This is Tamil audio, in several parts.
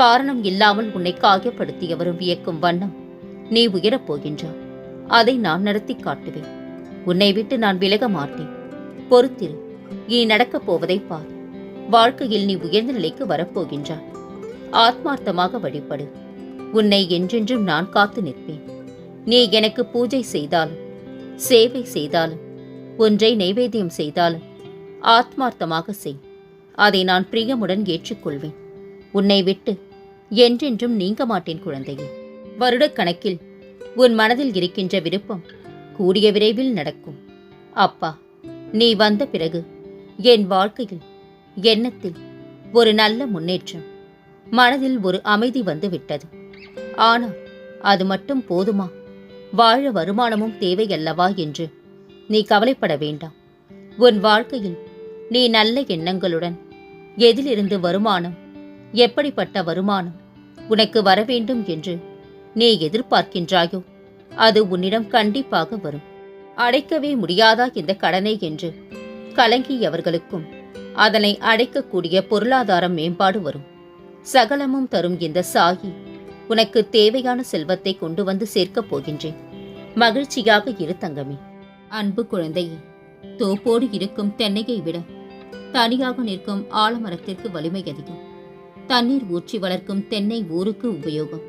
காரணம் இல்லாமல் உன்னை காயப்படுத்தியவரும் வியக்கும் வண்ணம் நீ உயரப் போகின்றாய் அதை நான் நடத்தி காட்டுவேன். உன்னை விட்டு நான் விலக மாட்டேன். பொறுத்திரு இனி நடக்கப் போவதை பார். வாழ்க்கையில் நீ உயர்ந்த நிலைக்கு வரப்போகின்றாய் ஆத்மார்த்தமாக வழிபடு. உன்னை என்றென்றும் நான் காத்து நிற்பேன். நீ எனக்கு பூஜை செய்தாலும் சேவை செய்தாலும் ஒன்றை நைவேத்தியம் செய்தாலும் ஆத்மார்த்தமாக செய். அதை நான் பிரியமுடன் ஏற்றுக்கொள்வேன். உன்னை விட்டு என்றென்றும் நீங்க மாட்டேன் குழந்தையே வருடக்கணக்கில் உன் மனதில் இருக்கின்ற விருப்பம் கூடிய விரைவில் நடக்கும். அப்பா நீ வந்த பிறகு என் வாழ்க்கையில் எண்ணத்தில் ஒரு நல்ல முன்னேற்றம் மனதில் ஒரு அமைதி வந்து விட்டது ஆனால் அது மட்டும் போதுமா? வாழ வருமானமும் தேவையல்லவா என்று நீ கவலைப்பட வேண்டாம். உன் வாழ்க்கையில் நீ நல்ல எண்ணங்களுடன் எதிலிருந்து வருமானம் எப்படிப்பட்ட வருமானம் உனக்கு வர வேண்டும் என்று நீ எதிர்பார்க்கின்றாயோ? அது உன்னிடம் கண்டிப்பாக வரும். அடைக்கவே முடியாதா இந்த கடனை என்று கலங்கியவர்களுக்கும் அதனை அடைக்கக்கூடிய பொருளாதார மேம்பாடு வரும். சகலமும் தரும் இந்த சாகி உனக்கு தேவையான செல்வத்தை கொண்டு வந்து சேர்க்கப் போகின்றேன். மகிழ்ச்சியாக இரு தங்கமே. அன்பு குழந்தையே தோப்போடு இருக்கும் தென்னையை விட தனியாக நிற்கும் ஆலமரத்திற்கு வலிமை அதிகம். தண்ணீர் ஊற்றி வளர்க்கும் தென்னை ஊருக்கு உபயோகம்.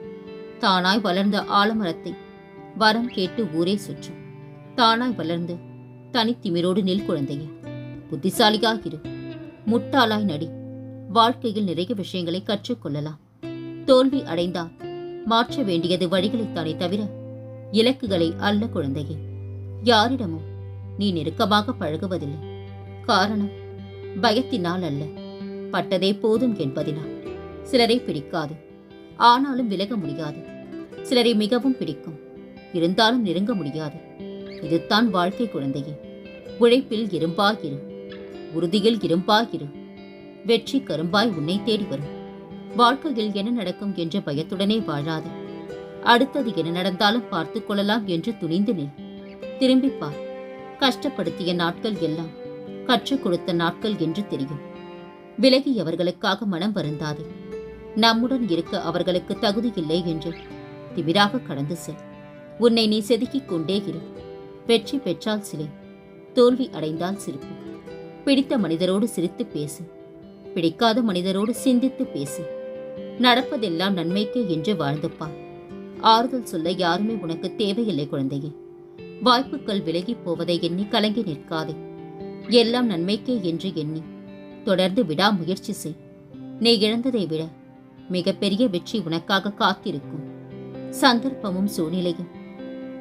தானாய் வளர்ந்த ஆலமரத்தை வரம் கேட்டு ஊரே சுற்றும். தானாய் வளர்ந்து தனித்திமிரோடு நெல் குழந்தையே புத்திசாலியாக இரு. முட்டாளாய் நடி. வாழ்க்கையில் நிறைய விஷயங்களை கற்றுக்கொள்ளலாம் தோல்வி அடைந்தால் மாற்ற வேண்டியது வழிகளைத்தானே தவிர இலக்குகளை அல்ல குழந்தையே. யாரிடமும் நீ நெருக்கமாக பழகுவதில்லை. காரணம் பயத்தினால் அல்ல. பட்டதே போதும் என்பதினால். சிலரை பிடிக்காது. ஆனாலும் விலக முடியாது. சிலரை மிகவும் பிடிக்கும். இருந்தாலும் நெருங்க முடியாது. இதுதான் வாழ்க்கை குழந்தையே. உழைப்பில் இரும்பாயிரு உறுதியில் இரும்பாயிரு வெற்றி கரும்பாய் உன்னை தேடி வரும். வாழ்க்கையில் என்ன நடக்கும் என்ற பயத்துடனே வாழாது. அடுத்தது என்ன நடந்தாலும் பார்த்துக் கொள்ளலாம் என்று துணிந்து நில். திரும்பிப்பார் கஷ்டப்படுத்திய நாட்கள் எல்லாம் கற்றுக் கொடுத்த நாட்கள் என்று தெரியும். விலகியவர்களுக்காக மனம் வருந்தாதே. நம்முடன் இருக்க அவர்களுக்கு தகுதி இல்லை என்று திமிராக கடந்து செல். உன்னை நீ செதுக்கிக் கொண்டே இரு. வெற்றி பெற்றால் சிலை. தோல்வி அடைந்தால் சிரிப்பு. பிடித்த மனிதரோடு சிரித்து பேசு. பிடிக்காத மனிதரோடு சிந்தித்து பேசு. நடப்பதெல்லாம் நன்மைக்கே என்று வாழ்ந்துப்பார் ஆறுதல் சொல்ல யாருமே உனக்கு தேவையில்லை குழந்தையே. வாய்ப்புகள் விலகிப் போவதை எண்ணி கலங்கி நிற்காதே. எல்லாம் நன்மைக்கே என்று எண்ணி தொடர்ந்து விடாமுயற்சி செய். நீ இழந்ததை விட மிகப்பெரிய வெற்றி உனக்காக காத்திருக்கும். சந்தர்ப்பமும் சூழ்நிலையும்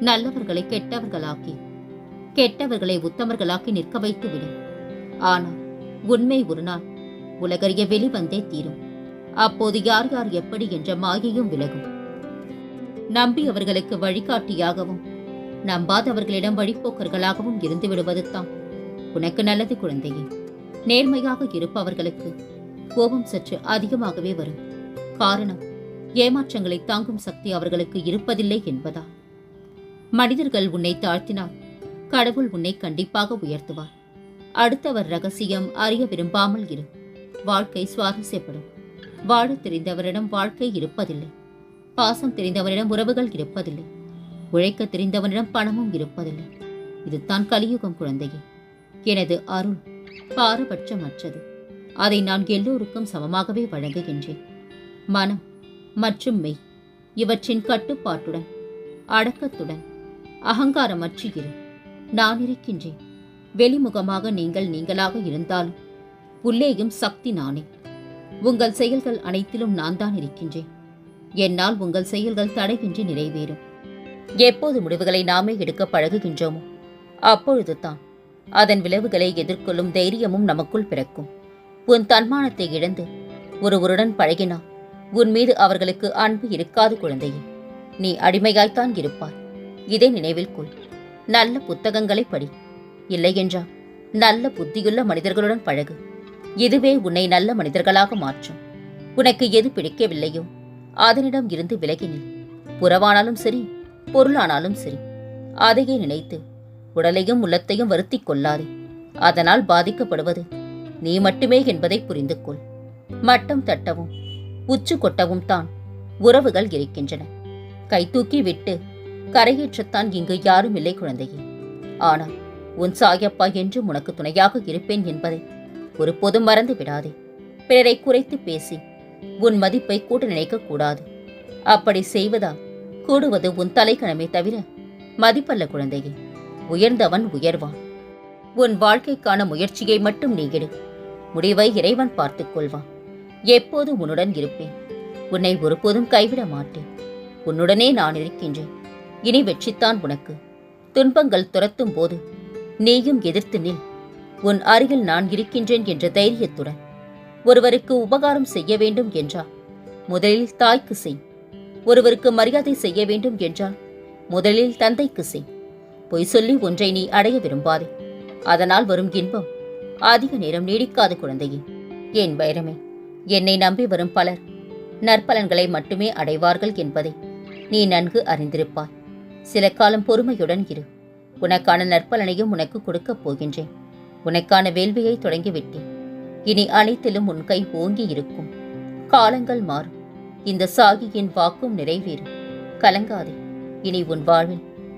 நல்லவர்களை கெட்டவர்களாக்கி கெட்டவர்களை உத்தமர்களாக்கி நிற்க வைத்து விடும் ஆனால் உண்மை ஒரு நாள் உலகறிய வெளிவந்தே தீரும். அப்போது யார் யார் எப்படி என்ற மாயையும் விலகும். நம்பியவர்களுக்கு வழிகாட்டியாகவும் நம்பாதவர்களிடம் வழிப்போக்கர்களாகவும் இருந்து விடுவதுதான் உனக்கு நல்லது குழந்தையே. நேர்மையாக இருப்பவர்களுக்கு கோபம் சற்று அதிகமாகவே வரும். காரணம் ஏமாற்றங்களை தாங்கும் சக்தி அவர்களுக்கு இருப்பதில்லை என்பதா? மனிதர்கள் உன்னை தாழ்த்தினால் கடவுள் உன்னை கண்டிப்பாக உயர்த்துவார். அடுத்தவர் ரகசியம் அறிய விரும்பாமல் இரு. வாழ்க்கை சுவாரஸ்யப்படும். வாழத் தெரிந்தவரிடம் வாழ்க்கை இருப்பதில்லை. பாசம் தெரிந்தவனிடம் உறவுகள் இருப்பதில்லை. உழைக்க தெரிந்தவனிடம் பணமும் இருப்பதில்லை. இதுதான் கலியுகம் குழந்தையே. எனது அருள். பாரபட்சமற்றது. அதை நான் எல்லோருக்கும் சமமாகவே வழங்குகின்றேன். மனம் மற்றும் மெய் இவற்றின் கட்டுப்பாட்டுடன் அடக்கத்துடன் அகங்காரமற்று இரு. நான் இருக்கின்றேன். வெளிமுகமாக நீங்கள் நீங்களாக இருந்தாலும் உள்ளேயும் சக்தி நானே. உங்கள் செயல்கள் அனைத்திலும் நான் தான் இருக்கின்றேன். என்னால் உங்கள் செயல்கள் தடையின்றி நிறைவேறும். எப்போது முடிவுகளை நாமே எடுக்க பழகுகின்றோமோ அப்பொழுது தான் அதன் விளைவுகளை எதிர்கொள்ளும் தைரியமும் நமக்குள் பிறக்கும். உன் தன்மானத்தை இழந்து ஒருவருடன் பழகினா உன் மீது அவர்களுக்கு அன்பு இருக்காது குழந்தையே. நீ அடிமையாய்த்தான் இருப்பாய். இதை நினைவில் கொள். நல்ல புத்தகங்களை படி. இல்லையென்றால் நல்ல புத்தியுள்ள மனிதர்களுடன் பழகு. இதுவே உன்னை நல்ல மனிதர்களாக மாற்றும். உனக்கு எது பிடிக்கவில்லையோ அதனிடம் இருந்து விலகினில் புறவானாலும் சரி பொருளானாலும் சரி அதையே நினைத்து உடலையும் உள்ளத்தையும் வருத்திக் கொள்ளாதே. அதனால் பாதிக்கப்படுவது. நீ மட்டுமே என்பதை புரிந்து கொள் மட்டம் தட்டவும் உச்சு கொட்டவும் தான் உறவுகள் இருக்கின்றன. கை தூக்கி விட்டு கரையேற்றத்தான் இங்கு யாரும் இல்லை குழந்தையே. ஆனால் உன் சாயப்பா என்றும் உனக்கு துணையாக இருப்பேன் என்பதை ஒருபோதும் மறந்து விடாதே. பிறரை குறைத்து பேசி உன் மதிப்பை கூட்ட நினைக்க கூடாது. அப்படி செய்வதால் கூடுவது உன் தலைக்கணமே தவிர மதிப்பல்ல குழந்தையே. உயர்ந்தவன் உயர்வான். உன் வாழ்க்கைக்கான முயற்சியை மட்டும் நீ எடு. முடிவை இறைவன் பார்த்துக் கொள்வான். எப்போது உன்னுடன் இருப்பேன்? உன்னை ஒருபோதும் கைவிட மாட்டேன். உன்னுடனே நான் இருக்கின்றேன். இனி வெற்றித்தான் உனக்கு. துன்பங்கள் துரத்தும் போது நீயும் எதிர்த்து நில். உன் அருகில் நான் இருக்கின்றேன் என்ற தைரியத்துடன். ஒருவருக்கு உபகாரம் செய்ய வேண்டும் என்றால் முதலில் தாய்க்கு செய். ஒருவருக்கு மரியாதை செய்ய வேண்டும் என்றால் முதலில் தந்தைக்கு செய். பொய் சொல்லி ஒன்றை நீ அடைய விரும்பாதே. அதனால் வரும் இன்பம் அதிக நேரம் நீடிக்காது குழந்தையே. என் வைரமே என்னை நம்பி வரும் பலர் நற்பலன்களை மட்டுமே அடைவார்கள் என்பதை நீ நன்கு அறிந்திருப்பாய். சில காலம் பொறுமையுடன் இரு. உனக்கான நற்பலனையும் உனக்கு கொடுக்கப் போகின்றேன். உனக்கான வேள்வியை தொடங்கிவிட்டேன். இனி அனைத்திலும் உன் கை ஓங்கி இருக்கும். காலங்கள் மாறும். இந்த சாகியின் வாக்கும் நிறைவேறும். கலங்காதே. இனி உன் வாழ்வில்